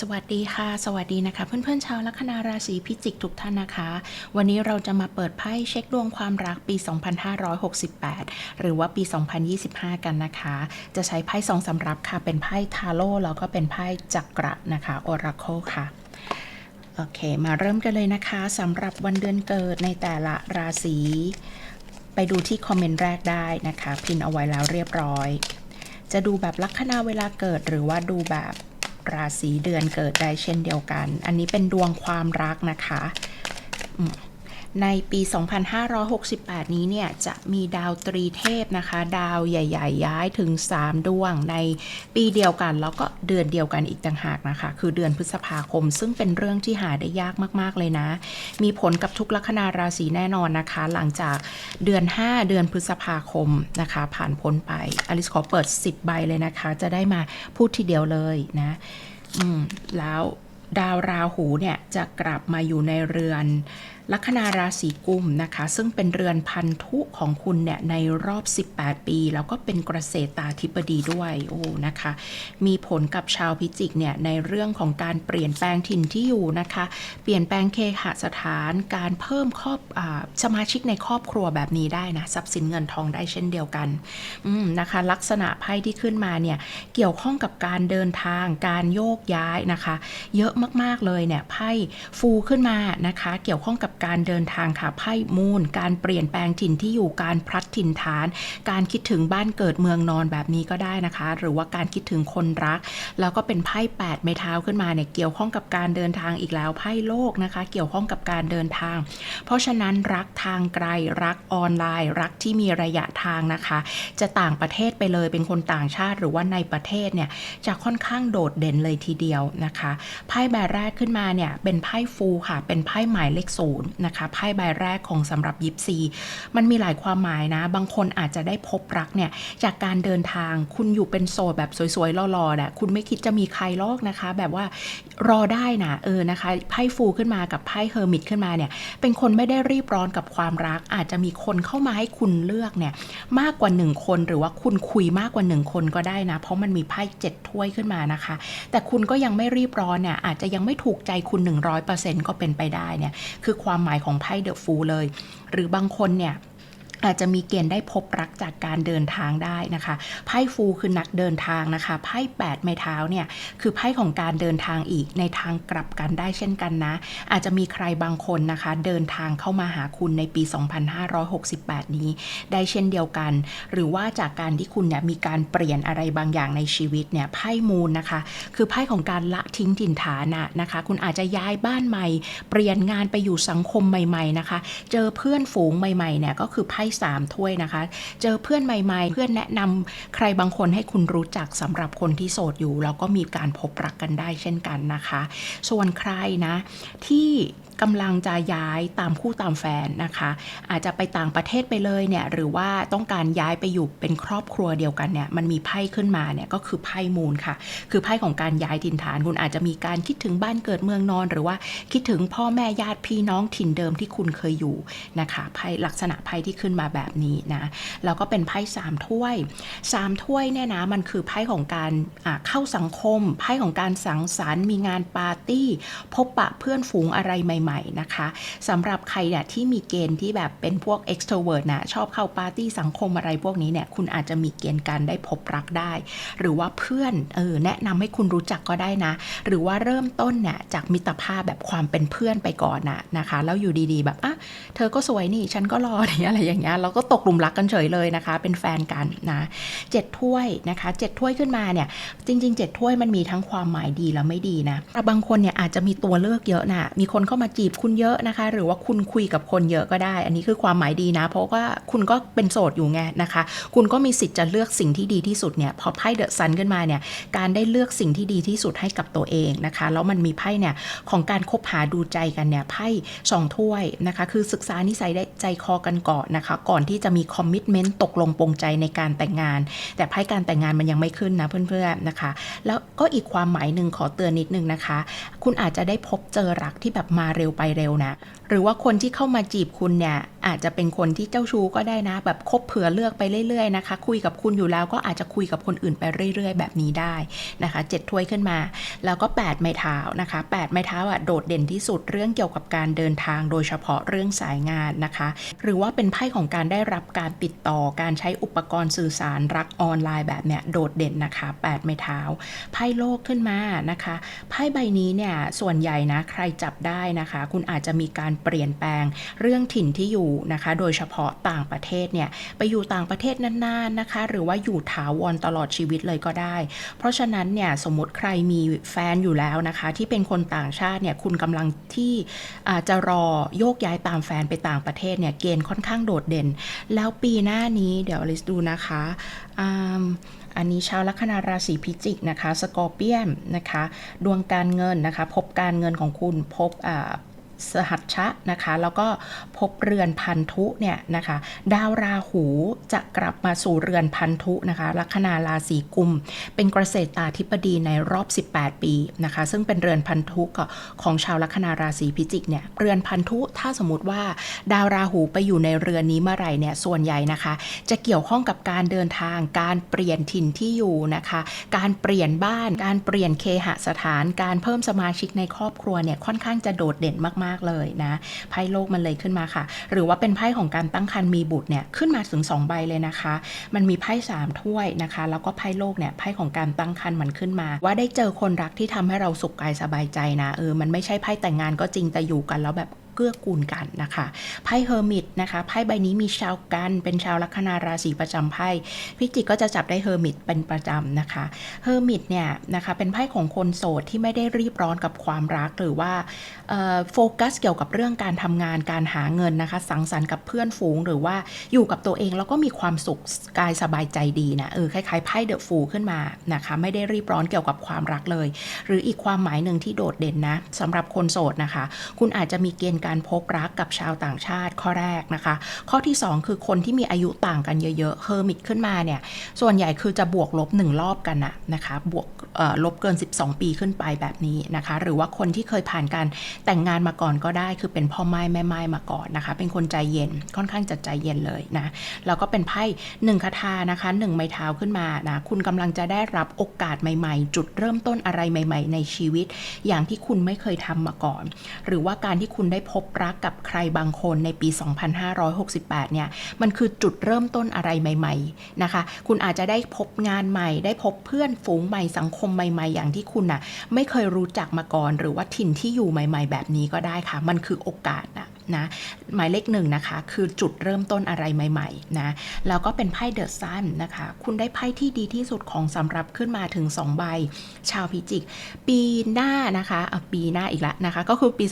สวัสดีค่ะ สวัสดีนะคะ เพื่อนๆชาวลัคนาราศีพิจิกทุกท่านนะคะ วันนี้เราจะมาเปิดไพ่เช็คดวงความรักปี 2568 หรือว่าปี 2025 กันนะคะ จะใช้ไพ่สองสำรับค่ะ เป็นไพ่ทาโร่แล้วก็เป็นไพ่จักระนะคะออราโคค่ะโอเค มาเริ่มกันเลยนะคะสำหรับวันเดือนเกิดในแต่ละราศีไปดูที่คอมเมนต์แรกได้นะคะ พินเอาไว้แล้วเรียบร้อย จะดูแบบลัคนาเวลาเกิดหรือว่าดูแบบ ราศีเดือนเกิดได้เช่นเดียวกัน อันนี้เป็นดวงความรักนะคะ ในปี 2568 นี้เนี่ยจะมีดาวตรีเทพนะคะ ดาวใหญ่ ๆ ย้ายถึง 3 ดวงในปีเดียวกัน แล้วก็เดือนเดียวกันอีกต่างหากนะคะ คือเดือนพฤษภาคม ซึ่งเป็นเรื่องที่หาได้ยากมาก ๆ เลยนะ มีผลกับทุกลัคนาราศีแน่นอนนะคะ หลังจากเดือน 5 เดือนพฤษภาคมนะคะ ผ่านพ้นไปอลิสขอเปิด 10 ใบเลยนะคะ จะได้มาพูดทีเดียวเลยนะอืมแล้วดาวราหูเนี่ยจะกลับมาอยู่ในเรือน ลัคนาราศีกุมนะคะ ซึ่งเป็นเรือนพันธุของคุณเนี่ยในรอบ 18 ปี แล้วก็เป็นเกษตราธิบดีด้วยโอ้นะคะ มีผลกับชาวพิจิกเนี่ยในเรื่องของการเปลี่ยนแปลงถิ่นที่อยู่นะคะ เปลี่ยนแปลงเคหสถาน การเพิ่มครอบอสมาชิกในครอบครัวแบบนี้ได้นะทรัพย์สินเงินทองได้เช่นเดียวกันนะคะ ลักษณะไพ่ที่ขึ้นมาเนี่ยเกี่ยวข้องกับการเดินทาง การโยกย้ายนะคะ เยอะมากๆเลยเนี่ยไพ่ฟูขึ้นมานะคะ เกี่ยวข้องกับการเดินทางค่ะไพ่มูนการเปลี่ยนแปลงถิ่นที่อยู่การพลัดถิ่นฐาน การคิดถึงบ้านเกิดเมืองนอนแบบนี้ก็ได้นะคะ หรือว่าการคิดถึงคนรัก แล้วก็เป็นไพ่แปดไม้เท้าขึ้นมาเนี่ยเกี่ยวข้องกับการเดินทางอีกแล้วไพ่โลกนะคะ เกี่ยวข้องกับการเดินทาง เพราะฉะนั้นรักทางไกลรักออนไลน์ รักที่มีระยะทางนะคะ จะต่างประเทศไปเลยเป็นคนต่างชาติหรือว่าในประเทศเนี่ยจะค่อนข้างโดดเด่นเลยทีเดียวนะคะไพ่ใบแรกขึ้นมาเนี่ยเป็นไพ่ฟูค่ะ เป็นไพ่หมายเลขศูนย์นะคะไพ่ใบแรกของสำหรับยิปซี มันมีหลายความหมายนะ บางคนอาจจะได้พบรักเนี่ย จากการเดินทางคุณอยู่เป็นโสดแบบสวยๆหล่อๆน่ะคุณไม่คิดจะมีใครลอกนะคะ แบบว่ารอได้นะเออนะคะไพ่ฟูขึ้นมากับไพ่เฮอร์มิตขึ้นมาเนี่ย เป็นคนไม่ได้รีบร้อนกับความรัก อาจจะมีคนเข้ามาให้คุณเลือกเนี่ยมากกว่าหนึ่งคนหรือว่าคุณคุยมากกว่าหนึ่งคนก็ได้นะ เพราะมันมีไพ่เจ็ดถ้วยขึ้นมานะคะ แต่คุณก็ยังไม่รีบร้อนเนี่ยอาจจะยังไม่ถูกใจคุณ 100%ก็เป็นไปได้เนี่ยคือความความหมายของไพ่เดอะฟูเลย หรือบางคนเนี่ย อาจจะมีเกณฑ์ได้พบรักจากการเดินทางได้นะคะ ไพ่ฟูคือนักเดินทางนะคะ ไพ่แปดไม้เท้าเนี่ยคือไพ่ของการเดินทางอีกในทางกลับกันได้เช่นกันนะ อาจจะมีใครบางคนนะคะ เดินทางเข้ามาหาคุณในปี 2568 นี้ ได้เช่นเดียวกัน หรือว่าจากการที่คุณเนี่ยมีการเปลี่ยนอะไรบางอย่างในชีวิตเนี่ยไพ่มูลนะคะ คือไพ่ของการละทิ้งถิ่นฐานะนะคะ คุณอาจจะย้ายบ้านใหม่ เปลี่ยนงานไปอยู่สังคมใหม่ ๆนะคะ เจอเพื่อนฝูงใหม่ๆเนี่ยก็คือไพ่สามถ้วยนะคะ เจอเพื่อนใหม่ ๆ เพื่อนแนะนำใครบางคนให้คุณรู้จักสำหรับคนที่โสดอยู่ แล้วก็มีการพบรักกันได้เช่นกันนะคะ ส่วนใครนะที่ กำลังจะย้ายตามคู่ตามแฟนนะคะ อาจจะไปต่างประเทศไปเลยเนี่ยหรือว่าต้องการย้ายไปอยู่เป็นครอบครัวเดียวกันเนี่ยมันมีไพ่ขึ้นมาเนี่ยก็คือไพ่มูลค่ะ คือไพ่ของการย้ายถิ่นฐาน คุณอาจจะมีการคิดถึงบ้านเกิดเมืองนอน หรือว่าคิดถึงพ่อแม่ญาติพี่น้องถิ่นเดิมที่คุณเคยอยู่นะคะไพ่ลักษณะไพ่ที่ขึ้นมาแบบนี้นะแล้วก็เป็นไพ่สามถ้วยสามถ้วยเนี่ยนะมันคือไพ่ของการเข้าสังคมไพ่ของการสังสรรค์มีงานปาร์ตี้ พบปะเพื่อนฝูงอะไรใหม่ๆนะคะสำหรับใครเนี่ยที่มีเกณฑ์ที่แบบเป็นพวก extrovert นะชอบเข้าปาร์ตี้สังคมอะไรพวกนี้เนี่ยคุณอาจจะมีเกณฑ์การได้พบรักได้ หรือว่าเพื่อนเออแนะนำให้คุณรู้จักก็ได้นะ หรือว่าเริ่มต้นเนี่ยจากมิตรภาพแบบความเป็นเพื่อนไปก่อนนะนะคะแล้วอยู่ดีๆ แบบอะเธอก็สวยนี่ฉันก็รอเนี่ยอะไรอย่างเงี้ยเราก็ตกหลุมรักกันเฉยเลยนะคะ เป็นแฟนกันนะเจ็ดถ้วยนะคะเจ็ดถ้วยขึ้นมาเนี่ยจริงๆเจ็ดถ้วยมันมีทั้งความหมายดีและไม่ดีนะแต่บางคนเนี่ยอาจจะมีตัวเลือกเยอะนะมีคนเข้ามาจีบคุณเยอะนะคะ หรือว่าคุณคุยกับคนเยอะก็ได้ อันนี้คือความหมายดีนะ เพราะว่าคุณก็เป็นโสดอยู่ไงนะคะ คุณก็มีสิทธิ์จะเลือกสิ่งที่ดีที่สุดเนี่ยพอไพ่เดอะซันขึ้นมาเนี่ยการได้เลือกสิ่งที่ดีที่สุดให้กับตัวเองนะคะแล้วมันมีไพ่เนี่ยของการคบหาดูใจกันเนี่ยไพ่สองถ้วยนะคะ คือศึกษานิสัยได้ใจคอกันก่อนนะคะ ก่อนที่จะมีคอมมิชเมนต์ตกลงปรงใจในการแต่งงาน แต่ไพ่การแต่งงานมันยังไม่ขึ้นนะเพื่อนๆนะคะ แล้วก็อีกความหมายหนึ่งขอเตือนนิดนึงนะคะ คุณอาจจะได้พบเจอรักที่แบบมาเร็วไปเร็วนะ หรือว่าคนที่เข้ามาจีบคุณเนี่ย อาจจะเป็นคนที่เจ้าชู้ก็ได้นะ แบบคบเผื่อเลือกไปเรื่อยๆนะคะ คุยกับคุณอยู่แล้วก็อาจจะคุยกับคนอื่นไปเรื่อย ๆ แบบนี้ได้นะคะเจ็ดถ้วยขึ้นมา แล้วก็ 8 ไม้เท้านะคะ8ไม้เท้าอะโดดเด่นที่สุดเรื่องเกี่ยวกับการเดินทางโดยเฉพาะเรื่องสายงานนะคะ หรือว่าเป็นไพ่ของการได้รับการติดต่อการใช้อุปกรณ์สื่อสารรักออนไลน์แบบเนี้ยโดดเด่นนะคะ8ไม้เท้าไพ่โลกขึ้นมานะคะไพ่ใบนี้เนี่ยส่วนใหญ่นะใครจับได้นะคะ คุณอาจจะมีการเปลี่ยนแปลงเรื่องถิ่นที่อยู่นะคะ โดยเฉพาะต่างประเทศเนี่ยไปอยู่ต่างประเทศนานๆนะคะ หรือว่าอยู่ถาวรตลอดชีวิตเลยก็ได้ เพราะฉะนั้นเนี่ยสมมติใครมีแฟนอยู่แล้วนะคะ ที่เป็นคนต่างชาติเนี่ยคุณกำลังที่จะรอโยกย้ายตามแฟนไปต่างประเทศเนี่ยเกณฑ์ค่อนข้างโดดเด่น แล้วปีหน้านี้เดี๋ยวลิสดูนะคะอันนี้ชาวลัคนาราศีพิจิกนะคะ สกอร์เปียนนะคะ ดวงการเงินนะคะ พบการเงินของคุณพบ สหัชชะนะคะแล้วก็พบเรือนพันธุเนี่ยนะคะดาวราหูจะกลับมาสู่เรือนพันธุนะคะลัคนาราศีกุม เป็นเกษตราธิบดีในรอบ 18 ปีนะคะซึ่งเป็นเรือนพันธุของชาวลัคนาราศีพิจิกเนี่ยเรือนพันธุถ้าสมมติว่า ดาวราหูไปอยู่ในเรือนนี้เมื่อไหร่เนี่ยส่วนใหญ่นะคะ จะเกี่ยวข้องกับการเดินทาง การเปลี่ยนถิ่นที่อยู่นะคะ การเปลี่ยนบ้าน การเปลี่ยนเคหสถาน การเพิ่มสมาชิกในครอบครัวเนี่ยค่อนข้างจะโดดเด่นมากๆเลยนะไพ่โลกมันเลยขึ้นมาค่ะ หรือว่าเป็นไพ่ของการตั้งครรภ์มีบุตรเนี่ยขึ้นมาถึง 2 ใบเลยนะคะ มันมีไพ่สามถ้วยนะคะ แล้วก็ไพ่โลกเนี่ยไพ่ของการตั้งครรภ์มันขึ้นมา ว่าได้เจอคนรักที่ทำให้เราสุขกายสบายใจนะเออมันไม่ใช่ไพ่แต่งงานก็จริงแต่อยู่กันแล้วแบบ เกื้อกูลกันนะคะไพ่เฮอร์มิตนะคะไพ่ใบนี้มีชาวกันเป็นชาวลัคนาราศีประจำไพ่พิจิกก็จะจับได้เฮอร์มิตเป็นประจำนะคะเฮอร์มิตเนี่ยนะคะเป็นไพ่ของคนโสดที่ไม่ได้รีบร้อนกับความรักหรือว่าโฟกัสเกี่ยวกับเรื่องการทำงานการหาเงินนะคะสังสรรค์กับเพื่อนฝูงหรือว่าอยู่กับตัวเองแล้วก็มีความสุขกายสบายใจดีนะเออคล้ายๆไพ่เดอะฟูขึ้นมานะคะไม่ได้รีบร้อนเกี่ยวกับความรักเลย หรืออีกความหมายหนึ่งที่โดดเด่นนะสำหรับคนโสดนะคะ คุณอาจจะมีเกณฑ์การพบรักกับชาวต่างชาติข้อแรกนะคะ ข้อที่ 2 คือคนที่มีอายุต่างกันเยอะๆเฮอร์มิตขึ้นมาเนี่ยส่วนใหญ่คือจะบวกลบ 1 รอบกันนะนะคะบวกลบเกิน 12 ปีขึ้นไปแบบนี้นะคะ หรือว่าคนที่เคยผ่านการแต่งงานมาก่อนก็ได้ คือเป็นพ่อไม้แม่ไม้มาก่อนนะคะ เป็นคนใจเย็นค่อนข้างจะใจเย็นเลยนะแล้วก็เป็นไพ่หนึ่งคาถานะคะหนึ่งไม้เท้าขึ้นมานะคุณกำลังจะได้รับโอกาสใหม่ ๆ จุดเริ่มต้นอะไรใหม่ ๆ ในชีวิต อย่างที่คุณไม่เคยทำมาก่อน หรือว่าการที่คุณได้พบรักกับใครบางคนในปี 2568 เนี่ย มันคือจุดเริ่มต้นอะไรใหม่ ๆ นะคะ คุณอาจจะได้พบงานใหม่ ได้พบเพื่อนฝูงใหม่ สังคมใหม่ ๆ อย่างที่คุณน่ะ ไม่เคยรู้จักมาก่อน หรือว่าถิ่นที่อยู่ใหม่ ๆ แบบนี้ก็ได้ค่ะ มันคือโอกาสนะ นะหมายเลขหนึ่งนะคะ คือจุดเริ่มต้นอะไรใหม่ๆนะแล้วก็เป็นไพ่เดอะซันนะคะ คุณได้ไพ่ที่ดีที่สุดของสำรับขึ้นมาถึง 2 ใบ ชาวพิจิก ปีหน้านะคะะปีหน้าอีกแล้วนะคะ ก็คือปี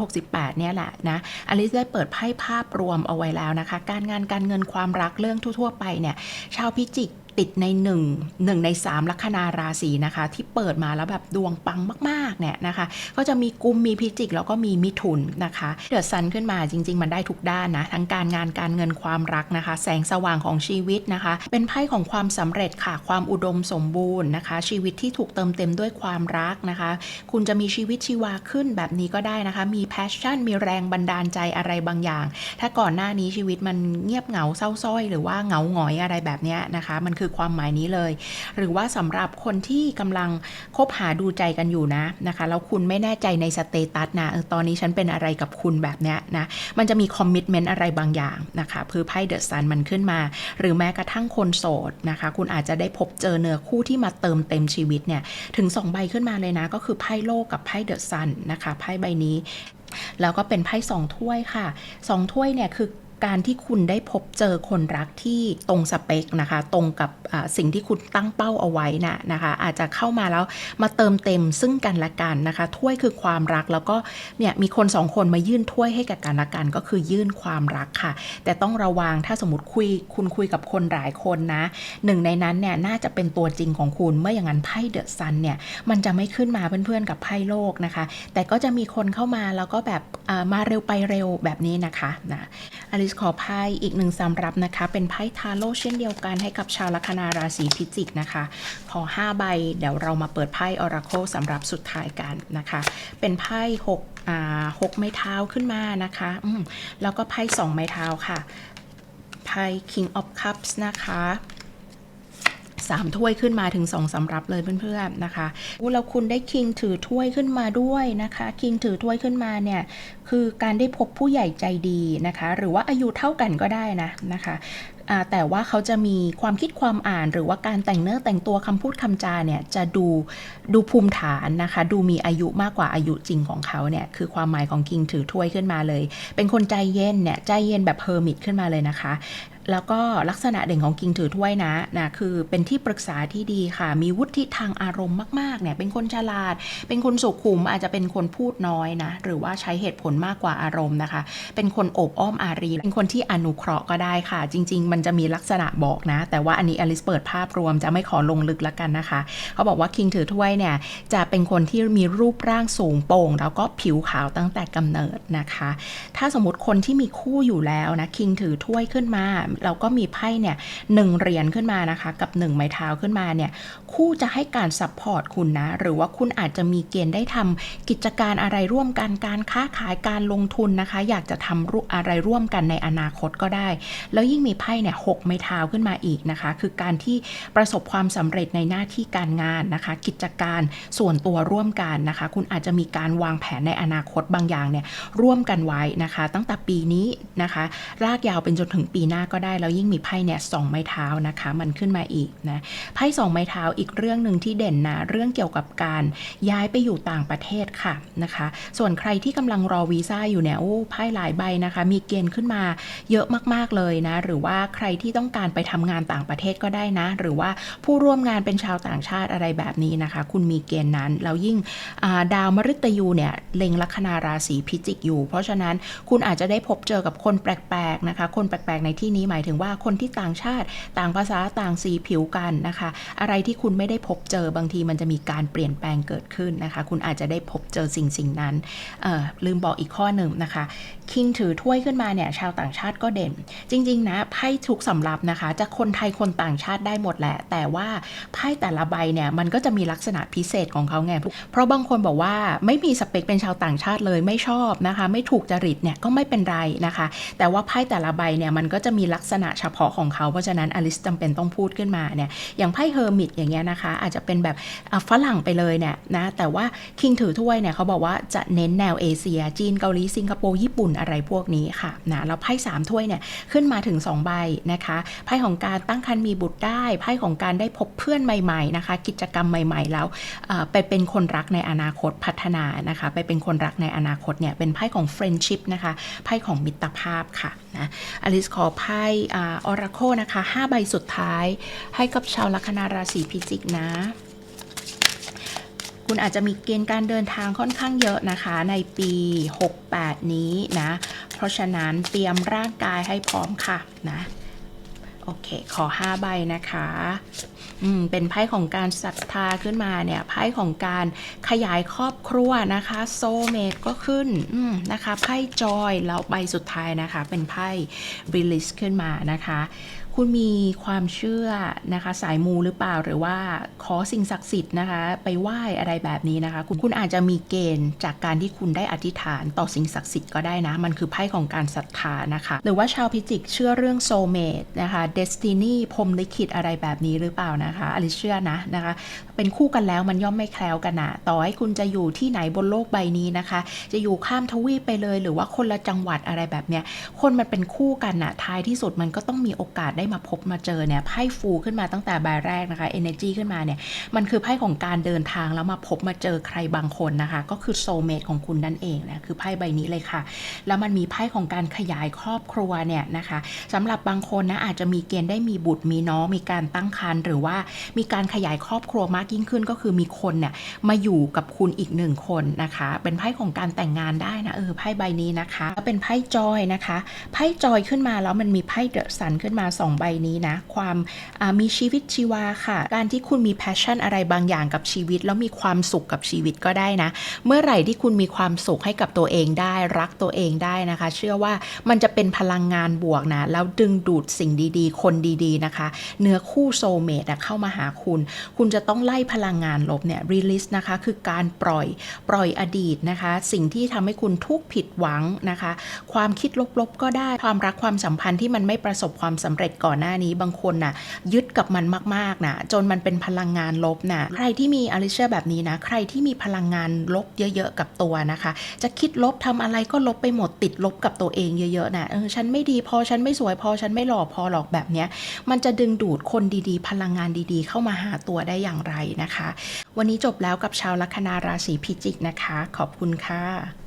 2568 เนี่ยแหละนะอลิซได้เปิดไพ่ภาพรวมเอาไว้แล้วนะคะ การงานการเงินความรักเรื่องทั่ว ๆ ไปเนี่ยชาวพิจิก ติดใน1นึ่งหนึ่งใน 3 ลัคนาราศีนะคะ ที่เปิดมาแล้วแบบดวงปังมากๆเนี่ยนะคะ ก็จะมีกุมมีพิจิก แล้วก็มีมิถุนนะคะเดือดซันขึ้นมาจริง ๆ มันได้ทุกด้านนะ ทั้งการงานการเงินความรักนะคะ แสงสว่างของชีวิตนะคะ เป็นไพ่ของความสำเร็จค่ะ ความอุดมสมบูรณ์นะคะ ชีวิตที่ถูกเติมเต็มด้วยความรักนะคะ คุณจะมีชีวิตชีวาขึ้นแบบนี้ก็ได้นะคะ มีแพชชั่น มีแรงบันดาลใจอะไรบางอย่าง ถ้าก่อนหน้านี้ชีวิตมันเงียบเหงาเศร้าส้อย หรือว่าเหงาหงอยอะไรแบบนี้นะคะ มันคือความหมายนี้เลย หรือว่าสำหรับคนที่กำลังคบหาดูใจกันอยู่นะนะคะแล้วคุณไม่แน่ใจในสเตตัสนะตอนนี้ฉันเป็นอะไรกับคุณแบบเนี้ยนะมันจะมีคอมมิชเมนต์อะไรบางอย่างนะคะเพื่อไพ่เดอะซันมันขึ้นมา หรือแม้กระทั่งคนโสดนะคะ คุณอาจจะได้พบเจอเนื้อคู่ที่มาเติมเต็มชีวิตเนี่ยถึง 2 ใบขึ้นมาเลยนะ ก็คือไพ่โลกกับไพ่เดอะซันนะคะไพ่ใบนี้ แล้วก็เป็นไพ่สองถ้วยค่ะสองถ้วยเนี่ยคือการที่คุณได้พบเจอคนรักที่ตรงสเปคนะคะ ตรงกับสิ่งที่คุณตั้งเป้าเอาไว้นะนะคะ อาจจะเข้ามาแล้วมาเติมเต็มซึ่งกันและกันนะคะถ้วยคือความรักแล้วก็เนี่ยมีคนสองคนมายื่นถ้วยให้กับกันและกัน ก็คือยื่นความรักค่ะ แต่ต้องระวังถ้าสมมติคุยคุณคุยกับคนหลายคนนะหนึ่งในนั้นเนี่ยน่าจะเป็นตัวจริงของคุณเมื่ออย่างนั้นไพ่เดอะซันเนี่ยมันจะไม่ขึ้นมาเพื่อนๆกับไพ่โลกนะคะ แต่ก็จะมีคนเข้ามาแล้วก็แบบมาเร็วไปเร็วแบบนี้นะคะนะอลิสขอไพ่อีกหนึ่งสำรับนะคะ เป็นไพ่ทาโร่เช่นเดียวกันให้กับชาวลัคนาราศีพิจิกนะคะ ขอ 5 ใบ เดี๋ยวเรามาเปิดไพ่ออราโคสำหรับสุดท้ายกันนะคะ เป็นไพ่6อ่าหกไม้เท้าขึ้นมานะคะอืมแล้วก็ไพ่สองไม้เท้าค่ะไพ่ King of Cups นะคะ สามถ้วยขึ้นมาถึงสองสำรับเลยเพื่อนๆนะคะแล้วคุณได้คิงถือถ้วยขึ้นมาด้วยนะคะคิงถือถ้วยขึ้นมาเนี่ยคือการได้พบผู้ใหญ่ใจดีนะคะ หรือว่าอายุเท่ากันก็ได้นะนะคะ แต่ว่าเขาจะมีความคิดความอ่านหรือว่าการแต่งเนื้อแต่งตัวคำพูดคำจาเนี่ยจะดูดูภูมิฐานนะคะ ดูมีอายุมากกว่าอายุจริงของเขาเนี่ยคือความหมายของคิงถือถ้วยขึ้นมาเลย เป็นคนใจเย็นเนี่ยใจเย็นแบบเฮอร์มิตขึ้นมาเลยนะคะแล้วก็ลักษณะเด่นของกิงถือถ้วยนะนะคือเป็นที่ปรึกษาที่ดีค่ะ มีวุฒิทางอารมณ์มากๆเนี่ยเป็นคนฉลาด เป็นคนสุขุมอาจจะเป็นคนพูดน้อยนะ หรือว่าใช้เหตุผลมากกว่าอารมณ์นะคะ เป็นคนโอบอ้อมอารี เป็นคนที่อนุเคราะห์ก็ได้ค่ะ จริง ๆมันจะมีลักษณะบอกนะ แต่ว่าอันนี้อลิสเปิดภาพรวมจะไม่ขอลงลึกแล้วกันนะคะ เขาบอกว่าคิงถือถ้วยเนี่ย จะเป็นคนที่มีรูปร่างสูงโป่ง แล้วก็ผิวขาวตั้งแต่กำเนิดนะคะ ถ้าสมมติคนที่มีคู่อยู่แล้วนะคิงถือถ้วยขึ้นมาเราก็มีไพ่เนี่ยหนึ่งเหรียญขึ้นมานะคะกับหนึ่งไม้เท้าขึ้นมาเนี่ยคู่จะให้การซัพพอร์ตคุณนะ หรือว่าคุณอาจจะมีเกณฑ์ได้ทำกิจการอะไรร่วมกันการค้าขายการลงทุนนะคะ อยากจะทำรุอะไรร่วมกันในอนาคตก็ได้ แล้วยิ่งมีไพ่เนี่ยหกไม้เท้าขึ้นมาอีกนะคะ คือการที่ประสบความสำเร็จในหน้าที่การงานนะคะ กิจการส่วนตัวร่วมกันนะคะ คุณอาจจะมีการวางแผนในอนาคตบางอย่างเนี่ยร่วมกันไว้นะคะ ตั้งแต่ปีนี้นะคะ รากยาวเป็นจนถึงปีหน้าก็ได้ แล้วยิ่งมีไพ่เนี่ยสองไม้เท้านะคะ มันขึ้นมาอีกนะไพ่สองไม้เท้าอีกเรื่องหนึ่งที่เด่นนะเรื่องเกี่ยวกับการย้ายไปอยู่ต่างประเทศค่ะนะคะ ส่วนใครที่กำลังรอวีซ่าอยู่เนี่ยโอ้ไพ่หลายใบนะคะ มีเกณฑ์ขึ้นมาเยอะมากๆเลยนะ หรือว่าใครที่ต้องการไปทำงานต่างประเทศก็ได้นะ หรือว่าผู้ร่วมงานเป็นชาวต่างชาติอะไรแบบนี้นะคะ คุณมีเกณฑ์นั้น แล้วยิ่งาดาวมฤตยูเนี่ยเล็งลัคนาราศีพิจิกอยู่ เพราะฉะนั้นคุณอาจจะได้พบเจอกับคนแปลกๆนะคะ คนแปลกๆในที่นี้หมายถึงว่าคนที่ต่างชาติต่างภาษาต่างสีผิวกันนะคะ อะไรที่คุณไม่ได้พบเจอบางทีมันจะมีการเปลี่ยนแปลงเกิดขึ้นนะคะ คุณอาจจะได้พบเจอสิ่งสิ่งนั้นลืมบอกอีกข้อหนึ่งนะคะคิงถือถ้วยขึ้นมาเนี่ยชาวต่างชาติก็เด่น จริง ๆ นะไพ่ทุกสำรับนะคะ จะคนไทยคนต่างชาติได้หมดแหละ แต่ว่าไพ่แต่ละใบเนี่ยมันก็จะมีลักษณะพิเศษของเขาไง เพราะบางคนบอกว่าไม่มีสเปคเป็นชาวต่างชาติเลยไม่ชอบนะคะ ไม่ถูกจริตเนี่ยก็ไม่เป็นไรนะคะ แต่ว่าไพ่แต่ละใบเนี่ยมันก็จะมีลักษณะเฉพาะของเขา เพราะฉะนั้นอลิสจำเป็นต้องพูดขึ้นมาเนี่ยอย่างไพ่เฮอร์มิตอย่างเงี้ยนะคะ อาจจะเป็นแบบฝรั่งไปเลยเนี่ยนะแต่ว่าคิงถือถ้วยเนี่ยเขาบอกว่าจะเน้นแนวเอเชียจีนเกาหลีสิงคโปร์ญี่ปุ่นอะไรพวกนี้ค่ะนะแล้วไพ่สามถ้วยเนี่ยขึ้นมาถึง2ใบนะคะไพ่ของการตั้งครรภ์มีบุตรได้ไพ่ของการได้พบเพื่อนใหม่ๆนะคะ กิจกรรมใหม่ ๆ แล้วไปเป็นคนรักในอนาคตพัฒนานะคะ ไปเป็นคนรักในอนาคตเนี่ยเป็นไพ่ของ friendship นะคะไพ่ของมิตรภาพค่ะนะอลิสขอไพ่ออราโคนะคะ5ใบสุดท้าย ให้กับชาวลัคนาราศีพิจิกนะคุณอาจจะมีเกณฑ์การเดินทางค่อนข้างเยอะนะคะในปี 68 นี้นะ เพราะฉะนั้นเตรียมร่างกายให้พร้อมค่ะนะ โอเค ขอ5ใบนะคะอืมเป็นไพ่ของการศรัทธาขึ้นมาเนี่ยไพ่ของการขยายครอบครัวนะคะโซเมตก็ขึ้นอืมนะคะไพ่จอยแล้วใบสุดท้ายนะคะ เป็นไพ่ริลิสขึ้นมานะคะ คุณมีความเชื่อนะคะ สายมูหรือเปล่าหรือว่าขอสิ่งศักดิ์สิทธิ์นะคะ ไปไหว้อะไรแบบนี้นะคะ คุณคุณอาจจะมีเกณฑ์จากการที่คุณได้อธิษฐานต่อสิ่งศักดิ์สิทธิ์ก็ได้นะ มันคือไพ่ของการศรัทธานะคะ หรือว่าชาวพิจิกเชื่อเรื่องโซเมตนะคะเดสตินีพรมลิขิตอะไรแบบนี้หรือเปล่านะคะอลิเชื่อนะนะคะ เป็นคู่กันแล้วมันย่อมไม่แคล้วกันนะต่อให้คุณจะอยู่ที่ไหนบนโลกใบนี้นะคะ จะอยู่ข้ามทวีปไปเลย หรือว่าคนละจังหวัดอะไรแบบเนี้ยคนมันเป็นคู่กันนะท้ายที่สุดมันก็ต้องมีโอกาสได้มาพบมาเจอเนี่ยไพ่ฟูขึ้นมาตั้งแต่ใบแรกนะคะ energy ขึ้นมาเนี่ยมันคือไพ่ของการเดินทางแล้วมาพบมาเจอใครบางคนนะคะ ก็คือโซเมตของคุณนั่นเองนะคือไพ่ใบนี้เลยค่ะ แล้วมันมีไพ่ของการขยายครอบครัวเนี่ยนะคะสำหรับบางคนนะอาจจะมีเกณฑ์ได้มีบุตรมีน้องมีการตั้งครรภ์หรือว่ามีการขยายครอบครัวมากยิ่งขึ้นก็คือมีคนเนี่ยมาอยู่กับคุณอีกหนึ่งคนนะคะ เป็นไพ่ของการแต่งงานได้นะเออไพ่ใบนี้นะคะแล้วเป็นไพ่จอยนะคะไพ่จอยขึ้นมาแล้วมันมีไพ่เดอะซันขึ้นมาสองใบนี้นะ ความมีชีวิตชีวาค่ะ การที่คุณมี passion อะไรบางอย่างกับชีวิต แล้วมีความสุขกับชีวิตก็ได้นะ เมื่อไหร่ที่คุณมีความสุขให้กับตัวเองได้ รักตัวเองได้นะคะ เชื่อว่ามันจะเป็นพลังงานบวกนะ แล้วดึงดูดสิ่งดีๆ คนดีๆนะคะ เนื้อคู่โซเมตเข้ามาหาคุณ คุณจะต้องไล่พลังงานลบเนี่ย release นะคะ คือการปล่อยปล่อยอดีตนะคะ สิ่งที่ทำให้คุณทุกผิดหวังนะคะ ความคิดลบๆก็ได้ ความรักความสัมพันธ์ที่มันไม่ประสบความสำเร็จก่อนหน้านี้บางคนน่ะยึดกับมันมากๆนะจนมันเป็นพลังงานลบนะใครที่มีอลิเชียแบบนี้นะ ใครที่มีพลังงานลบเยอะๆกับตัวนะคะ จะคิดลบทำอะไรก็ลบไปหมดติดลบกับตัวเองเยอะๆนะเออฉันไม่ดีพอฉันไม่สวยพอฉันไม่หล่อพอหรอกแบบเนี้ยมันจะดึงดูดคนดีๆ พลังงานดีๆ เข้ามาหาตัวได้อย่างไรนะคะ วันนี้จบแล้วกับชาวลัคนาราศีพิจิกนะคะ ขอบคุณค่ะ